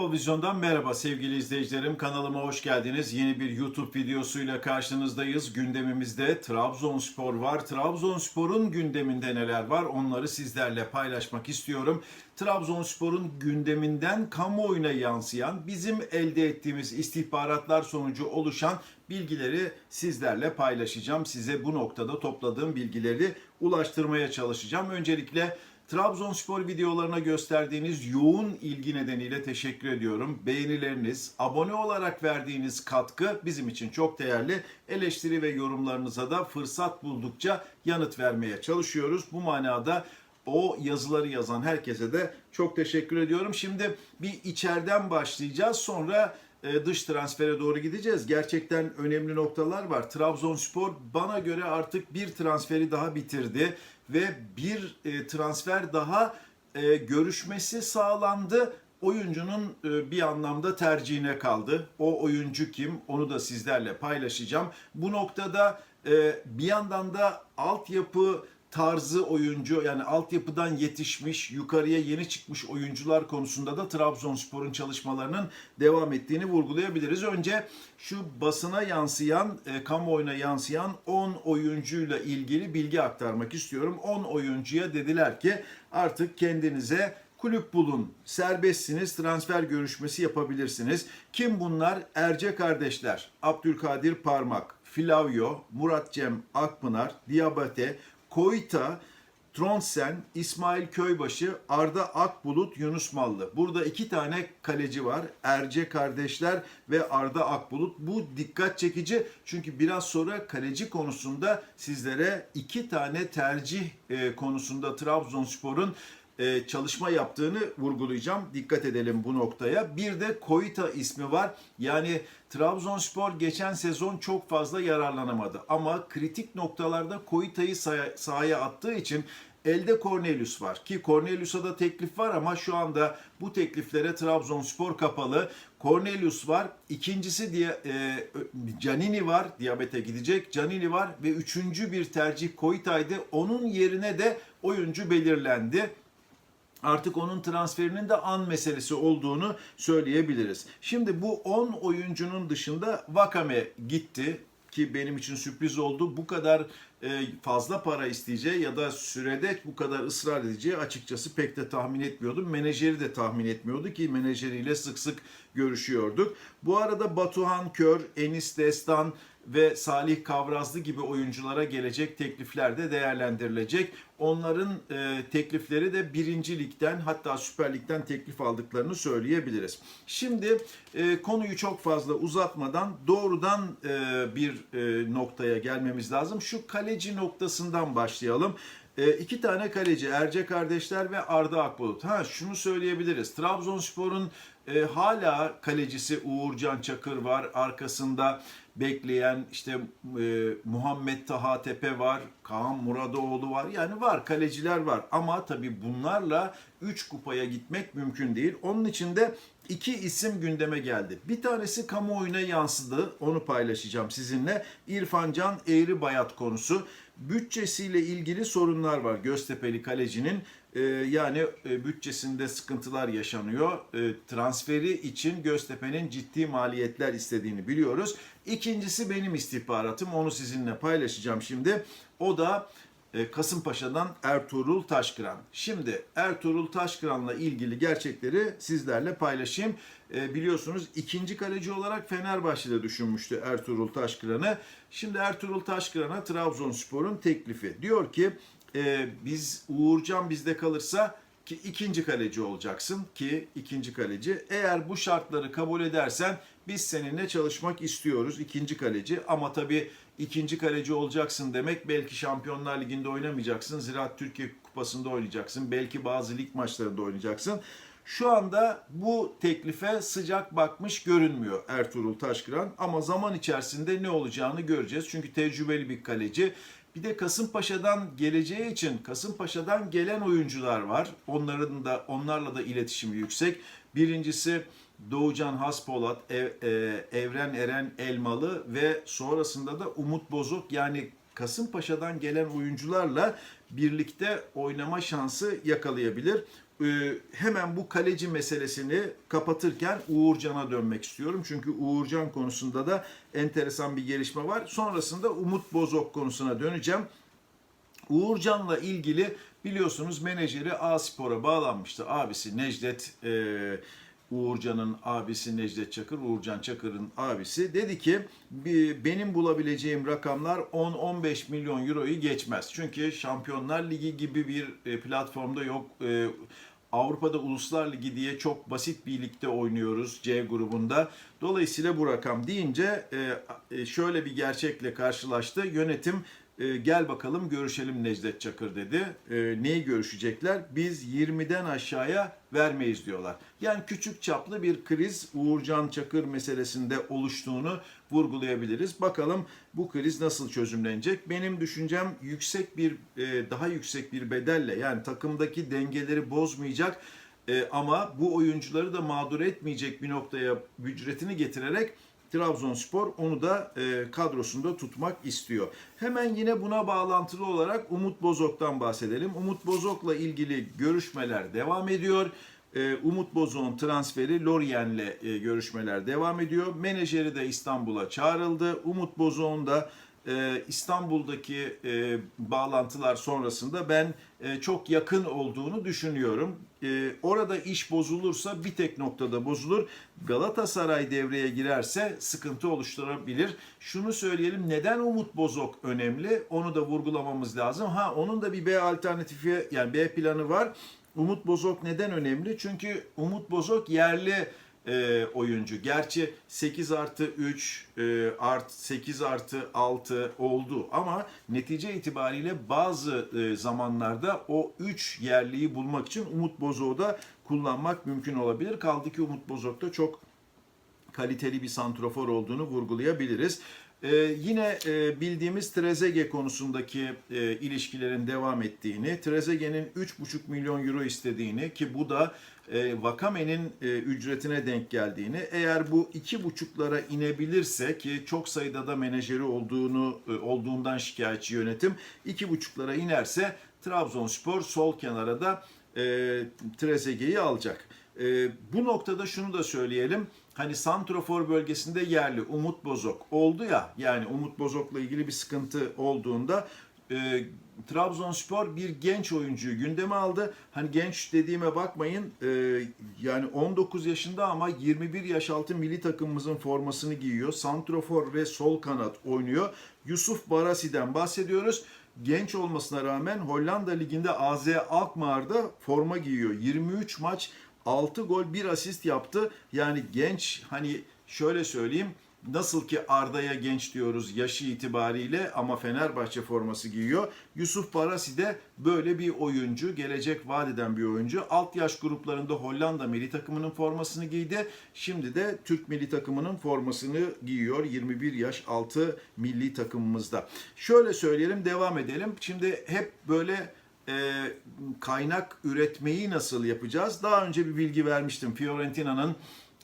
Futbol Vizyon'dan merhaba sevgili izleyicilerim. Kanalıma hoş geldiniz. Yeni bir YouTube videosuyla karşınızdayız. Gündemimizde Trabzonspor var. Trabzonspor'un gündeminde neler var onları sizlerle paylaşmak istiyorum. Trabzonspor'un gündeminden kamuoyuna yansıyan, bizim elde ettiğimiz istihbaratlar sonucu oluşan bilgileri sizlerle paylaşacağım. Size bu noktada topladığım bilgileri ulaştırmaya çalışacağım. Öncelikle Trabzonspor videolarına gösterdiğiniz yoğun ilgi nedeniyle teşekkür ediyorum. Beğenileriniz, abone olarak verdiğiniz katkı bizim için çok değerli. Eleştiri ve yorumlarınıza da fırsat buldukça yanıt vermeye çalışıyoruz. Bu manada o yazıları yazan herkese de çok teşekkür ediyorum. Şimdi bir içeriden başlayacağız. Sonra e, dış transfere doğru gideceğiz. Gerçekten önemli noktalar var. Trabzonspor bana göre artık bir transferi daha bitirdi ve bir e, transfer daha e, görüşmesi sağlandı. Oyuncunun bir anlamda tercihine kaldı. O oyuncu kim? Onu da sizlerle paylaşacağım. Bu noktada bir yandan da altyapı tarzı oyuncu yani altyapıdan yetişmiş, yukarıya yeni çıkmış oyuncular konusunda da Trabzonspor'un çalışmalarının devam ettiğini vurgulayabiliriz. Önce şu basına yansıyan, e, kamuoyuna yansıyan 10 oyuncuyla ilgili bilgi aktarmak istiyorum. 10 oyuncuya dediler ki artık kendinize kulüp bulun, serbestsiniz, transfer görüşmesi yapabilirsiniz. Kim bunlar? Erce kardeşler, Abdülkadir Parmak, Flavio, Murat Cem Akpınar, Diabate, Koyta, Tronsen, İsmail Köybaşı, Arda Akbulut, Yunus Mallı. Burada iki tane kaleci var. Erce kardeşler ve Arda Akbulut. Bu dikkat çekici çünkü biraz sonra kaleci konusunda sizlere iki tane tercih e, konusunda Trabzonspor'un e, çalışma yaptığını vurgulayacağım. Dikkat edelim bu noktaya. Bir de Koita ismi var. Yani Trabzonspor geçen sezon çok fazla yararlanamadı. Ama kritik noktalarda Koita'yı sahaya, sahaya attığı için elde Cornelius var. Ki Cornelius'a da teklif var ama şu anda bu tekliflere Trabzonspor kapalı. Cornelius var. İkincisi diye e, Canini var. Diyabete gidecek. Canini var ve üçüncü bir tercih Koita'ydı. Onun yerine de oyuncu belirlendi artık onun transferinin de an meselesi olduğunu söyleyebiliriz. Şimdi bu 10 oyuncunun dışında Vakame gitti ki benim için sürpriz oldu. Bu kadar e, fazla para isteyeceği ya da sürede bu kadar ısrar edeceği açıkçası pek de tahmin etmiyordum. Menajeri de tahmin etmiyordu ki menajeriyle sık sık görüşüyorduk. Bu arada Batuhan Kör, Enis Destan ve Salih Kavrazlı gibi oyunculara gelecek teklifler de değerlendirilecek. Onların e, teklifleri de birinci ligden hatta Süper Lig'den teklif aldıklarını söyleyebiliriz. Şimdi e, konuyu çok fazla uzatmadan doğrudan e, bir e, noktaya gelmemiz lazım. Şu kaleci noktasından başlayalım. E, iki tane kaleci Erce kardeşler ve Arda Akbulut. Ha şunu söyleyebiliriz. Trabzonspor'un e, hala kalecisi Uğurcan Çakır var. Arkasında bekleyen işte e, Muhammed Taha Tepe var. Kaan Muradoğlu var. Yani var kaleciler var. Ama tabii bunlarla 3 kupaya gitmek mümkün değil. Onun için de iki isim gündeme geldi. Bir tanesi kamuoyuna yansıdı. Onu paylaşacağım sizinle. İrfan Can Eğri Bayat konusu. Bütçesiyle ilgili sorunlar var Göztepe'li kalecinin. Ee, yani e, bütçesinde sıkıntılar yaşanıyor. E, transferi için Göztepe'nin ciddi maliyetler istediğini biliyoruz. İkincisi benim istihbaratım. Onu sizinle paylaşacağım şimdi. O da e, Kasımpaşa'dan Ertuğrul Taşkıran. Şimdi Ertuğrul Taşkıran'la ilgili gerçekleri sizlerle paylaşayım. E, biliyorsunuz ikinci kaleci olarak Fenerbahçe'de düşünmüştü Ertuğrul Taşkıran'ı. Şimdi Ertuğrul Taşkıran'a Trabzonspor'un teklifi. Diyor ki e, biz Uğurcan bizde kalırsa ki ikinci kaleci olacaksın ki ikinci kaleci. Eğer bu şartları kabul edersen biz seninle çalışmak istiyoruz ikinci kaleci ama tabii ikinci kaleci olacaksın demek belki Şampiyonlar Ligi'nde oynamayacaksın. Ziraat Türkiye Kupası'nda oynayacaksın. Belki bazı lig maçlarında oynayacaksın. Şu anda bu teklife sıcak bakmış görünmüyor Ertuğrul Taşkıran ama zaman içerisinde ne olacağını göreceğiz. Çünkü tecrübeli bir kaleci. Bir de Kasımpaşa'dan geleceği için Kasımpaşa'dan gelen oyuncular var. Onların da onlarla da iletişimi yüksek. Birincisi Doğucan Haspolat, Ev, e, Evren Eren Elmalı ve sonrasında da Umut Bozok yani Kasımpaşa'dan gelen oyuncularla birlikte oynama şansı yakalayabilir. e, hemen bu kaleci meselesini kapatırken Uğurcan'a dönmek istiyorum. Çünkü Uğurcan konusunda da enteresan bir gelişme var. Sonrasında Umut Bozok konusuna döneceğim. Uğurcan'la ilgili biliyorsunuz menajeri A Spor'a bağlanmıştı. Abisi Necdet e, Uğurcan'ın abisi Necdet Çakır, Uğurcan Çakır'ın abisi dedi ki "Bi- benim bulabileceğim rakamlar 10-15 milyon euroyu geçmez. Çünkü Şampiyonlar Ligi gibi bir e, platformda yok. E, Avrupa'da Uluslar Ligi diye çok basit bir ligde oynuyoruz C grubunda. Dolayısıyla bu rakam deyince e, şöyle bir gerçekle karşılaştı. Yönetim e, gel bakalım görüşelim Necdet Çakır dedi. E, neyi görüşecekler? Biz 20'den aşağıya vermeyiz diyorlar. Yani küçük çaplı bir kriz Uğurcan Çakır meselesinde oluştuğunu vurgulayabiliriz. Bakalım bu kriz nasıl çözümlenecek? Benim düşüncem yüksek bir e, daha yüksek bir bedelle yani takımdaki dengeleri bozmayacak e, ama bu oyuncuları da mağdur etmeyecek bir noktaya ücretini getirerek Trabzonspor onu da e, kadrosunda tutmak istiyor. Hemen yine buna bağlantılı olarak Umut Bozok'tan bahsedelim. Umut Bozok'la ilgili görüşmeler devam ediyor. E, Umut Bozok'un transferi Lorient'le e, görüşmeler devam ediyor. Menajeri de İstanbul'a çağrıldı. Umut Bozok'un da e, İstanbul'daki e, bağlantılar sonrasında ben e, çok yakın olduğunu düşünüyorum. E, orada iş bozulursa bir tek noktada bozulur. Galatasaray devreye girerse sıkıntı oluşturabilir. Şunu söyleyelim neden Umut Bozok önemli onu da vurgulamamız lazım. Ha onun da bir B alternatifi yani B planı var. Umut Bozok neden önemli? Çünkü Umut Bozok yerli e, oyuncu. Gerçi 8 artı 3 e, art 8 artı 6 oldu ama netice itibariyle bazı e, zamanlarda o 3 yerliyi bulmak için Umut Bozok'u da kullanmak mümkün olabilir. Kaldı ki Umut Bozok da çok kaliteli bir santrofor olduğunu vurgulayabiliriz. Ee, yine e, bildiğimiz Trezeguet konusundaki e, ilişkilerin devam ettiğini, Trezeguet'in 3,5 milyon euro istediğini ki bu da e, Vakame'nin e, ücretine denk geldiğini, eğer bu 2,5'lara inebilirse ki çok sayıda da menajeri olduğunu e, olduğundan şikayetçi yönetim 2,5'lara inerse Trabzonspor sol kenara da e, Trezeguet'i alacak. E, bu noktada şunu da söyleyelim. Hani Santrofor bölgesinde yerli Umut Bozok oldu ya yani Umut Bozok'la ilgili bir sıkıntı olduğunda e, Trabzonspor bir genç oyuncuyu gündeme aldı. Hani genç dediğime bakmayın e, yani 19 yaşında ama 21 yaş altı milli takımımızın formasını giyiyor. Santrofor ve sol kanat oynuyor. Yusuf Barasi'den bahsediyoruz genç olmasına rağmen Hollanda Ligi'nde AZ Alkmaar'da forma giyiyor. 23 maç 6 gol 1 asist yaptı. Yani genç hani şöyle söyleyeyim nasıl ki Arda'ya genç diyoruz yaşı itibariyle ama Fenerbahçe forması giyiyor. Yusuf Barasi de böyle bir oyuncu, gelecek vadeden bir oyuncu. Alt yaş gruplarında Hollanda milli takımının formasını giydi. Şimdi de Türk milli takımının formasını giyiyor 21 yaş altı milli takımımızda. Şöyle söyleyelim, devam edelim. Şimdi hep böyle e, kaynak üretmeyi nasıl yapacağız? Daha önce bir bilgi vermiştim. Fiorentina'nın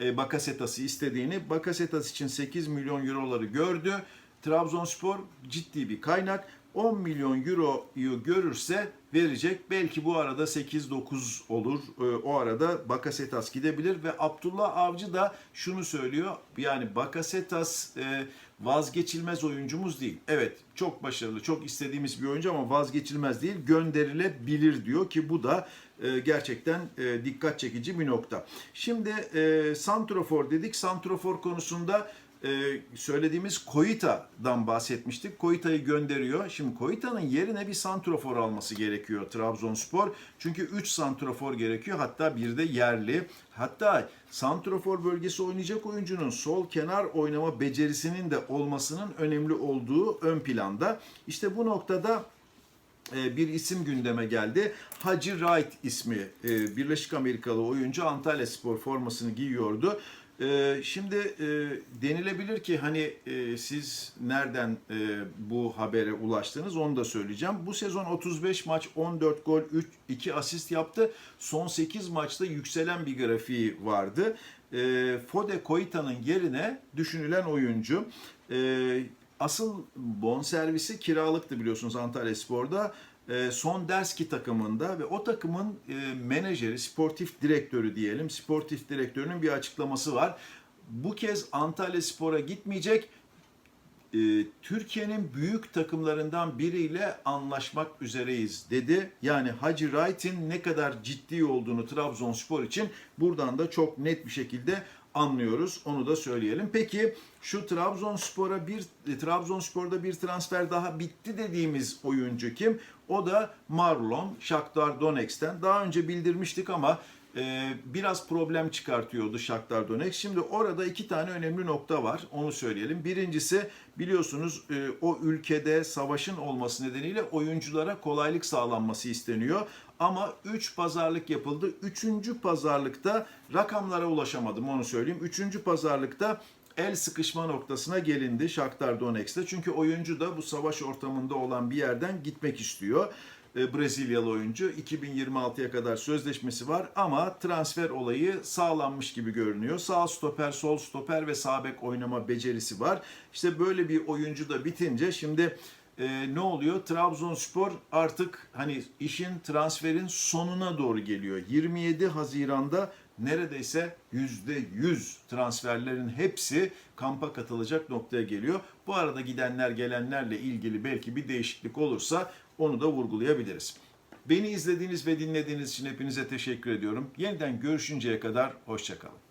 e, Bakasetas'ı istediğini. Bakasetas için 8 milyon euroları gördü. Trabzonspor ciddi bir kaynak. 10 milyon euroyu görürse verecek. Belki bu arada 8-9 olur. E, o arada Bakasetas gidebilir ve Abdullah Avcı da şunu söylüyor. Yani Bakasetas e, vazgeçilmez oyuncumuz değil. Evet çok başarılı, çok istediğimiz bir oyuncu ama vazgeçilmez değil. Gönderilebilir diyor ki bu da e, gerçekten e, dikkat çekici bir nokta. Şimdi Santrofor dedik. Santrofor konusunda e, söylediğimiz Koita'dan bahsetmiştik. Koita'yı gönderiyor. Şimdi Koita'nın yerine bir santrofor alması gerekiyor Trabzonspor. Çünkü 3 santrofor gerekiyor. Hatta bir de yerli. Hatta santrofor bölgesi oynayacak oyuncunun sol kenar oynama becerisinin de olmasının önemli olduğu ön planda. İşte bu noktada e, bir isim gündeme geldi. Hacı Wright ismi e, Birleşik Amerikalı oyuncu Antalya Spor formasını giyiyordu. E, Şimdi e, denilebilir ki hani e, siz nereden e, bu habere ulaştınız onu da söyleyeceğim. Bu sezon 35 maç 14 gol 3 2 asist yaptı. Son 8 maçta yükselen bir grafiği vardı. E, Fode Koita'nın yerine düşünülen oyuncu. E, Asıl bonservisi kiralıktı biliyorsunuz Antalya Spor'da. E, son Derski takımında ve o takımın e, menajeri, sportif direktörü diyelim, sportif direktörünün bir açıklaması var. Bu kez Antalya Spor'a gitmeyecek, e, Türkiye'nin büyük takımlarından biriyle anlaşmak üzereyiz dedi. Yani Hacı Wright'in ne kadar ciddi olduğunu Trabzonspor için buradan da çok net bir şekilde anlıyoruz. Onu da söyleyelim. Peki şu Trabzonspor'a bir e, Trabzonspor'da bir transfer daha bitti dediğimiz oyuncu kim? O da Marlon Shakhtar Donetsk'ten. Daha önce bildirmiştik ama e, biraz problem çıkartıyordu Shakhtar Donetsk. Şimdi orada iki tane önemli nokta var. Onu söyleyelim. Birincisi biliyorsunuz e, o ülkede savaşın olması nedeniyle oyunculara kolaylık sağlanması isteniyor. Ama 3 pazarlık yapıldı. 3. pazarlıkta rakamlara ulaşamadım onu söyleyeyim. 3. pazarlıkta el sıkışma noktasına gelindi Shakhtar Donetsk'te. Çünkü oyuncu da bu savaş ortamında olan bir yerden gitmek istiyor. E, Brezilyalı oyuncu 2026'ya kadar sözleşmesi var ama transfer olayı sağlanmış gibi görünüyor. Sağ stoper, sol stoper ve sağ bek oynama becerisi var. İşte böyle bir oyuncu da bitince şimdi e, ne oluyor? Trabzonspor artık hani işin transferin sonuna doğru geliyor. 27 Haziran'da neredeyse %100 transferlerin hepsi kampa katılacak noktaya geliyor. Bu arada gidenler gelenlerle ilgili belki bir değişiklik olursa onu da vurgulayabiliriz. Beni izlediğiniz ve dinlediğiniz için hepinize teşekkür ediyorum. Yeniden görüşünceye kadar hoşçakalın.